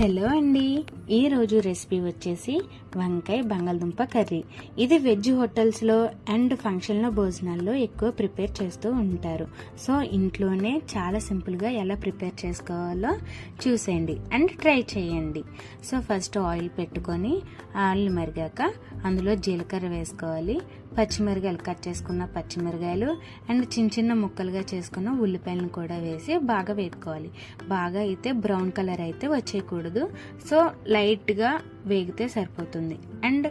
Hello అండి. ఈరోజు recipe వచ్చేసి వంకాయ బంగాళదుంప కర్రీ. ఇది వెజ్ హోటల్స్లో అండ్ ఫంక్షన్లో భోజనాల్లో ఎక్కువ ప్రిపేర్ చేస్తూ ఉంటారు. సో ఇంట్లోనే చాలా సింపుల్గా ఎలా ప్రిపేర్ చేసుకోవాలో చూసేయండి అండ్ ట్రై చేయండి. సో ఫస్ట్ ఆయిల్ పెట్టుకొని ఆయిల్ మరిగాక అందులో జీలకర్ర వేసుకోవాలి. పచ్చిమిరకాయలు కట్ చేసుకున్న పచ్చిమిరకాయలు అండ్ చిన్న చిన్న ముక్కలుగా చేసుకున్న ఉల్లిపాయలను కూడా వేసి బాగా వేసుకోవాలి బాగా అయితే బ్రౌన్ కలర్ అయితే వచ్చేయకూడదు. సో లైట్గా వేగితే సరిపోతుంది. అండ్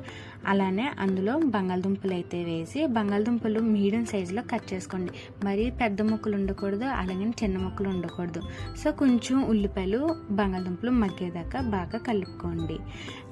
అలానే అందులో బంగాళదుంపలు అయితే వేసి బంగాళదుంపలు మీడియం సైజులో కట్ చేసుకోండి. మరీ పెద్ద ముక్కలు ఉండకూడదు అలాగే చిన్న ముక్కలు ఉండకూడదు. సో కొంచెం ఉల్లిపాయలు బంగాళదుంపలు మగ్గేదాకా బాగా కలుపుకోండి.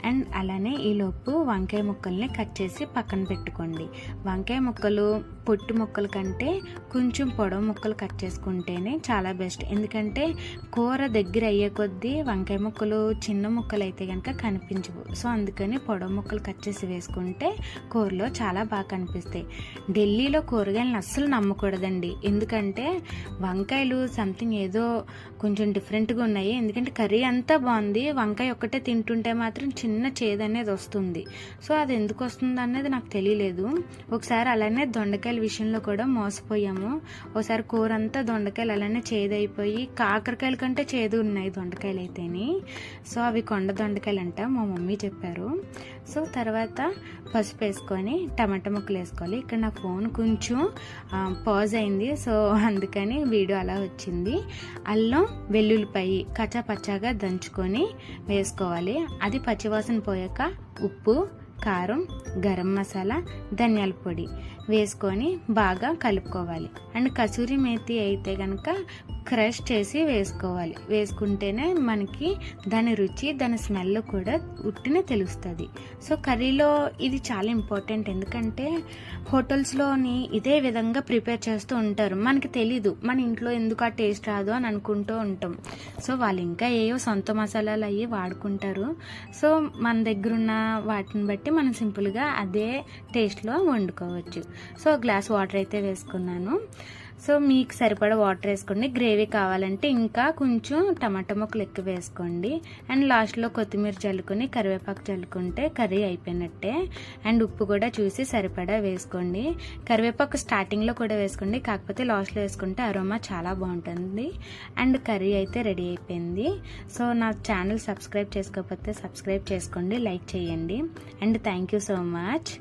అండ్ అలానే ఈలోపు వంకాయ ముక్కల్ని కట్ చేసి పక్కన పెట్టుకోండి. వంకాయ ముక్కలు పొట్టు ముక్కల కంటే కొంచెం పొడవు ముక్కలు కట్ చేసుకుంటేనే చాలా బెస్ట్. ఎందుకంటే కూర దగ్గర అయ్యే కొద్దీ వంకాయ ముక్కలు చిన్న ముక్కలు అయితే కనుక కనిపించవు. సో అందుకని పొడవు ముక్కలు కట్ చేసి వేసుకుంటే కూరలో చాలా బాగా కనిపిస్తాయి. ఢిల్లీలో కూరగాయలను అస్సలు నమ్మకూడదండి. ఎందుకంటే వంకాయలు సంథింగ్ ఏదో కొంచెం డిఫరెంట్గా ఉన్నాయి. ఎందుకంటే కర్రీ అంతా బాగుంది. వంకాయ ఒక్కటే తింటుంటే మాత్రం చిన్న చేదు అనేది వస్తుంది. సో అది ఎందుకు వస్తుంది అనేది నాకు తెలియలేదు. ఒకసారి అలానే దొండకాయల విషయంలో కూడా మోసపోయాము. ఒకసారి కూర అంతా దొండకాయలు అలానే చేదైపోయి కాకరకాయల కంటే చేదు ఉన్నాయి దొండకాయలు అయితేని. సో అవి కొండ దొండకాయలు అంట మా మమ్మీ చెప్పారు. సో తర్వాత పసుపు వేసుకొని టమాటా ముక్కలు వేసుకోవాలి. ఇక్కడ నా ఫోన్ కొంచెం పాజ్ అయింది. సో అందుకని వీడియో అలా వచ్చింది. అల్లం వెల్లుల్లిపాయి కచ్చా పచ్చాగా దంచుకొని వేసుకోవాలి. అది పచ్చివాసన పోయాక ఉప్పు కారం గరం మసాలా ధనియాల పొడి. వేసుకొని బాగా కలుపుకోవాలి. అండ్ కసూరి మేతి అయితే కనుక క్రష్ చేసి వేసుకోవాలి. వేసుకుంటేనే మనకి దాని రుచి దాని స్మెల్ కూడా ఉట్టిన తెలుస్తుంది. సో కర్రీలో ఇది చాలా ఇంపార్టెంట్. ఎందుకంటే హోటల్స్లోని ఇదే విధంగా ప్రిపేర్ చేస్తూ ఉంటారు. మనకి తెలీదు. మన ఇంట్లో ఎందుకు ఆ టేస్ట్ రాదు అని అనుకుంటూ ఉంటాం. సో వాళ్ళు ఇంకా ఏవో సొంత మసాలాలు అవి వాడుకుంటారు. సో మన దగ్గరున్న వాటిని బట్టి మనం సింపుల్గా అదే టేస్ట్లో వండుకోవచ్చు. సో గ్లాస్ వాటర్ అయితే వేసుకున్నాను. సో మీకు సరిపడా వాటర్ వేసుకోండి. గ్రేవీ కావాలంటే ఇంకా కొంచెం టమాటా ముక్కలు ఎక్కువ వేసుకోండి. అండ్ లాస్ట్లో కొత్తిమీర చల్లుకొని కరివేపాకు చల్లుకుంటే కర్రీ అయిపోయినట్టే. అండ్ ఉప్పు కూడా చూసి సరిపడా వేసుకోండి. కరివేపాకు స్టార్టింగ్లో కూడా వేసుకోండి. కాకపోతే లాస్ట్లో వేసుకుంటే అరోమా చాలా బాగుంటుంది. అండ్ కర్రీ అయితే రెడీ అయిపోయింది. సో నా ఛానల్ సబ్స్క్రైబ్ చేసుకోకపోతే సబ్స్క్రైబ్ చేసుకోండి లైక్ చేయండి. And thank you so much